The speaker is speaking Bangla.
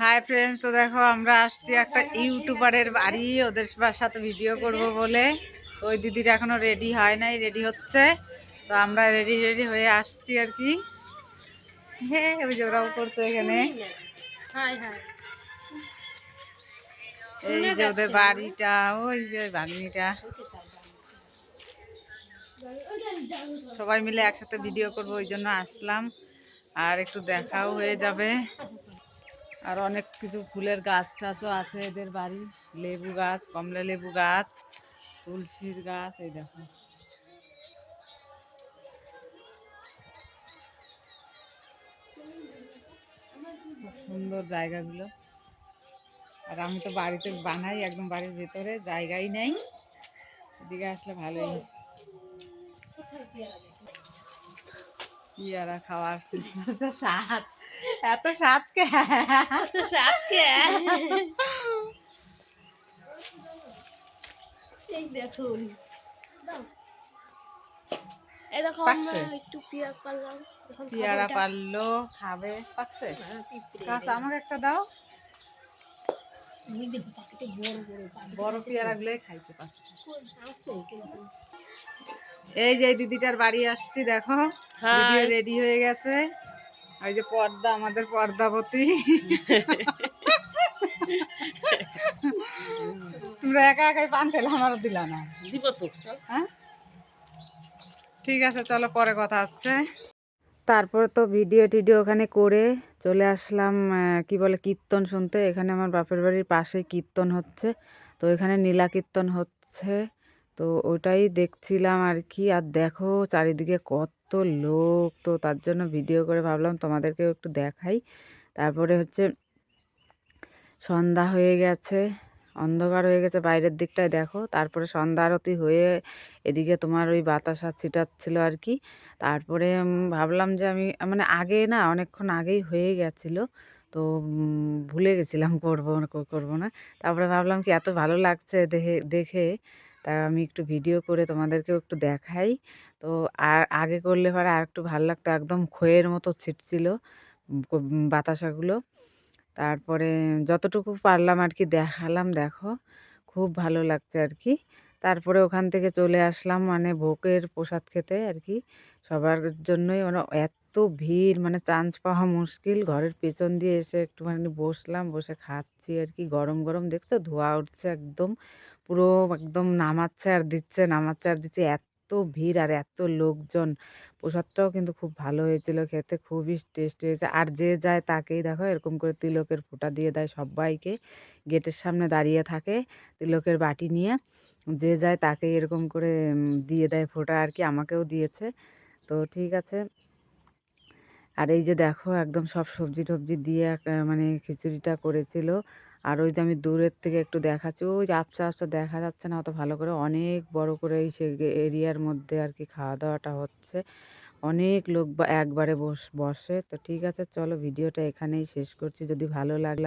হাই ফ্রেন্ডস তো দেখো আমরা আসছি একটা ইউটিউবারের বাড়ি ওদের সাথে ভিডিও করব বলে। ওই দিদির এখনও রেডি হয় নাই রেডি হচ্ছে। তো আমরা রেডি রেডি হয়ে আসছি আর কি। হ্যাঁ ওই যে ওরাও করতো এখানে। এই যে ওদের বাড়িটা ওই যে বাড়িটা। সবাই মিলে একসাথে ভিডিও করব ওই জন্য আসলাম। আর একটু দেখাও হয়ে যাবে। আর অনেক কিছু ফুলের গাছ টাছও আছে এদের বাড়ি। লেবু গাছ, কমলা লেবু গাছ, তুলসীর গাছ, এই দেখো। খুব সুন্দর জায়গাগুলো। আর আমি তো বাড়িতে বানাই, একদম বাড়ির ভেতরে জায়গাই নেই। এদিকে আসলে ভালোই। পেয়ারা খাওয়ার এত স্বাদ এত স্বাদ কে? এই দেখুন দাও। এই দেখো। আমরা একটু পেয়ার পারলাম। পেয়ারা পারল খাবে পাকছে? হ্যাঁ, আমাকে একটা দাও। বড় বড় পেয়ারা গুলোই খাইতে পারছে আছে কিন্তু এই যে এই দিদিটার বাড়ি আসছি দেখো. রেডি হয়ে গেছে। ওই যে পর্দা আমাদের পর্দাবতী। তোমরা একা একাই পান খেলে আমারও দিলা না। দিব তো। হ্যাঁ? ঠিক আছে চলো পরে কথা হচ্ছে। তারপর তো ভিডিও টিডিও ওখানে করে চলে আসলাম কি বলে কীর্তন শুনতে। এখানে আমার বাপের বাড়ির পাশে কীর্তন হচ্ছে। তো এখানে নীলা কীর্তন হচ্ছে। তো ওটাই দেখছিলাম আর কি আর দেখো চারিদিকে কত লোক, তো তার জন্য ভিডিও করে ভাবলাম তোমাদেরকেও একটু দেখাই। তারপরে হচ্ছে সন্ধ্যা হয়ে গেছে, অন্ধকার হয়ে গেছে বাইরের দিকটায় দেখো। তারপরে সন্ধ্যা আরতি হয়ে এদিকে তোমার ওই বাতাসা ছিটাচ্ছিল আর কি তারপরে ভাবলাম যে আমি মানে আগে না অনেকক্ষণ আগেই হয়ে গেছিল। তো ভুলে গেছিলাম করব না করব না। তারপরে ভাবলাম কি এত ভালো লাগছে দেখে দেখে। তা আমি একটু ভিডিও করে তোমাদেরকেও একটু দেখাই। তো আর আগে করলে পরে আর একটু ভালো লাগতো, একদম খয়ের মতো ছিটছিল বাতাসাগুলো। তারপরে যতটুকু পারলাম আর কি দেখালাম, দেখো, খুব ভালো লাগছে আর কি। তারপরে ওখান থেকে চলে আসলাম মানে ভোগের প্রসাদ খেতে আর কি। সবার জন্যই মানে এত ভিড় মানে চান্স পাওয়া মুশকিল। ঘরের পেছন দিয়ে এসে একটুখানি বসলাম, বসে খাচ্ছি আর কি। গরম গরম, দেখছ? ধোয়া উঠছে একদম। পুরো একদম নামাচ্ছে আর দিচ্ছে, নামাচ্ছে আর দিচ্ছে। এত ভিড় আর এত লোকজন। প্রসাদটাও কিন্তু খুব ভালো হয়েছিল খেতে, খুবই টেস্টি হয়েছে। আর যে যায় তাকেই দেখো, এরকম করে তিলকের ফোঁটা দিয়ে দেয় সবাইকে। গেটের সামনে দাঁড়িয়ে থাকে তিলকের বাটি নিয়ে। যে যায় তাকেই এরকম করে দিয়ে দেয় ফোঁটা আর কি, আমাকেও দিয়েছে। তো ঠিক আছে। আর এই যে দেখো, একদম সব সবজি টবজি দিয়ে মানে খিচুড়িটা করেছিল। আর ওই যে আমি দূরের থেকে একটু দেখাচ্ছি, ওই যে আবছা আবছা দেখা যাচ্ছে না অত ভালো করে। অনেক বড় করে এই সে এরিয়ার মধ্যে আর কি খাওয়া দাওয়াটা হচ্ছে। অনেক লোক একবারে বস, বসে। তো ঠিক আছে, চলো ভিডিওটা এখানেই শেষ করছি। যদি ভালো লাগল